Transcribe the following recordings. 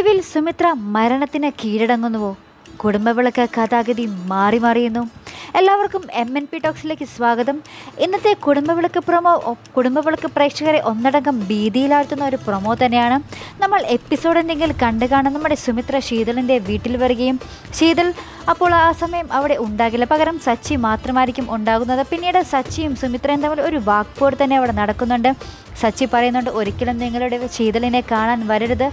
ഒടുവിൽ സുമിത്ര മരണത്തിന് കീഴടങ്ങുന്നുവോ? കുടുംബവിളക്ക് കഥാഗതി മാറി മാറിയുന്നു. എല്ലാവർക്കും എം എൻ പി ടോക്സിലേക്ക് സ്വാഗതം. ഇന്നത്തെ കുടുംബവിളക്ക് പ്രൊമോ കുടുംബവിളക്ക് പ്രേക്ഷകരെ ഒന്നടങ്കം ഭീതിയിലാഴ്ത്തുന്ന ഒരു പ്രൊമോ തന്നെയാണ്. നമ്മൾ എപ്പിസോഡ് എന്തെങ്കിലും കണ്ടു കാണാൻ നമ്മുടെ സുമിത്ര ശീതളിന്റെ വീട്ടിൽ വരികയും ശീതൾ അപ്പോൾ ആ സമയം അവിടെ ഉണ്ടാകില്ല. പകരം സച്ചി മാത്രമായിരിക്കും ഉണ്ടാകുന്നത്. പിന്നീട് സച്ചിയും സുമിത്രയും തമ്മിൽ ഒരു വാക്പോർ തന്നെ അവിടെ നടക്കുന്നുണ്ട്. സച്ചി പറയുന്നുണ്ട് ഒരിക്കലും നിങ്ങളുടെ ശീതളിനെ കാണാൻ വരരുത്.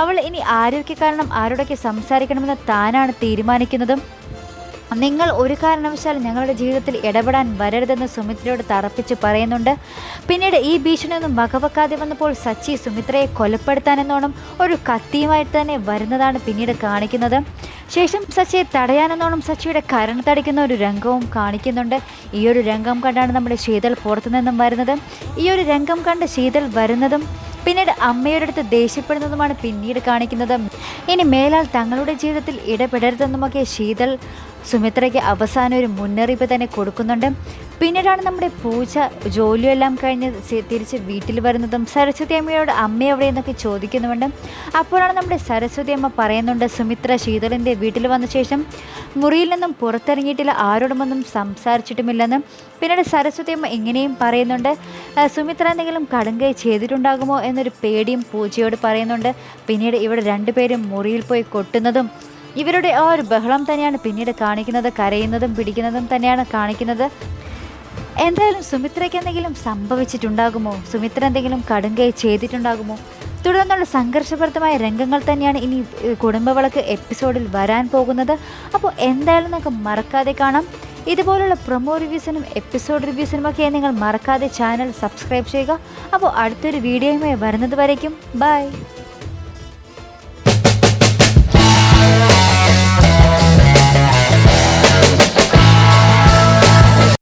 അവൾ ഇനി ആരോഗ്യ കാരണം ആരോടൊക്കെ സംസാരിക്കണമെന്ന് താനാണ് തീരുമാനിക്കുന്നതും. നിങ്ങൾ ഒരു കാരണവശാലും ഞങ്ങളുടെ ജീവിതത്തിൽ ഇടപെടാൻ വരരുതെന്ന് സുമിത്രയോട് തറപ്പിച്ച് പറയുന്നുണ്ട്. പിന്നീട് ഈ ഭീഷണിയൊന്നും വകവെക്കാതെ വന്നപ്പോൾ സച്ചി സുമിത്രയെ കൊലപ്പെടുത്താനെന്നോണം ഒരു കത്തിയുമായിട്ട് തന്നെ വരുന്നതാണ് പിന്നീട് കാണിക്കുന്നത്. ശേഷം സച്ചിയെ തടയാനെന്നോണം സച്ചിയുടെ കരണത്തടിക്കുന്ന ഒരു രംഗവും കാണിക്കുന്നുണ്ട്. ഈ ഒരു രംഗം കണ്ടാണ് നമ്മുടെ ശീതൽ പുറത്തു നിന്നും വരുന്നത്. ഈ ഒരു രംഗം കണ്ട് ശീതൽ വരുന്നതും പിന്നീട് അമ്മയുടെ അടുത്ത് ദേഷ്യപ്പെടുന്നതുമാണ് പിന്നീട് കാണിക്കുന്നത്. ഇനി മേലാൽ തങ്ങളുടെ ജീവിതത്തിൽ ഇടപെടരുതെന്നുമൊക്കെ ശീതൾ സുമിത്രയ്ക്ക് അവസാനം ഒരു മുന്നറിയിപ്പ് തന്നെ കൊടുക്കുന്നുണ്ട്. പിന്നീടാണ് നമ്മുടെ പൂജ. ജോലിയെല്ലാം കഴിഞ്ഞ് തിരിച്ച് വീട്ടിൽ വരുന്നതും സരസ്വതി അമ്മയോട് അമ്മ എവിടെയെന്നൊക്കെ ചോദിക്കുന്നുമുണ്ട്. അപ്പോഴാണ് നമ്മുടെ സരസ്വതി അമ്മ പറയുന്നുണ്ട് സുമിത്ര ശീതളിന്റെ വീട്ടിൽ വന്ന ശേഷം മുറിയിൽ നിന്നും പുറത്തിറങ്ങിയിട്ടില്ല. ആരോടുമൊന്നും സംസാരിച്ചിട്ടുമില്ലെന്നും. പിന്നീട് സരസ്വതി അമ്മ ഇങ്ങനെയും പറയുന്നുണ്ട് സുമിത്ര എന്തെങ്കിലും കടുങ്കൈ ചെയ്തിട്ടുണ്ടാകുമോ? എന്നൊരു പേടിയും പൂജയോട് പറയുന്നുണ്ട്. പിന്നീട് ഇവിടെ രണ്ടുപേരും മുറിയിൽ പോയി കൊട്ടുന്നതും ഇവരുടെ ആ ഒരു ബഹളം തന്നെയാണ് പിന്നീട് കാണിക്കുന്നത് കരയുന്നതും പിടിക്കുന്നതും തന്നെയാണ് കാണിക്കുന്നത്. എന്തായാലും സുമിത്രയ്ക്ക് എന്തെങ്കിലും സംഭവിച്ചിട്ടുണ്ടാകുമോ? സുമിത്ര എന്തെങ്കിലും കടുങ്കൈ ചെയ്തിട്ടുണ്ടാകുമോ? തുടർന്നുള്ള സംഘർഷഭരിതമായ രംഗങ്ങൾ തന്നെയാണ് ഇനി കുടുംബവിളക്ക് എപ്പിസോഡിൽ വരാൻ പോകുന്നത്. അപ്പോൾ എന്തായാലും നമുക്ക് മറക്കാതെ കാണാം. ഇതുപോലുള്ള പ്രൊമോ റിവ്യൂസിനും എപ്പിസോഡ് റിവ്യൂസിനും ഒക്കെ നിങ്ങൾ മറക്കാതെ ചാനൽ സബ്സ്ക്രൈബ് ചെയ്യുക. അപ്പോൾ അടുത്തൊരു വീഡിയോയുമായി വരുന്നത് വരയ്ക്കും ബൈ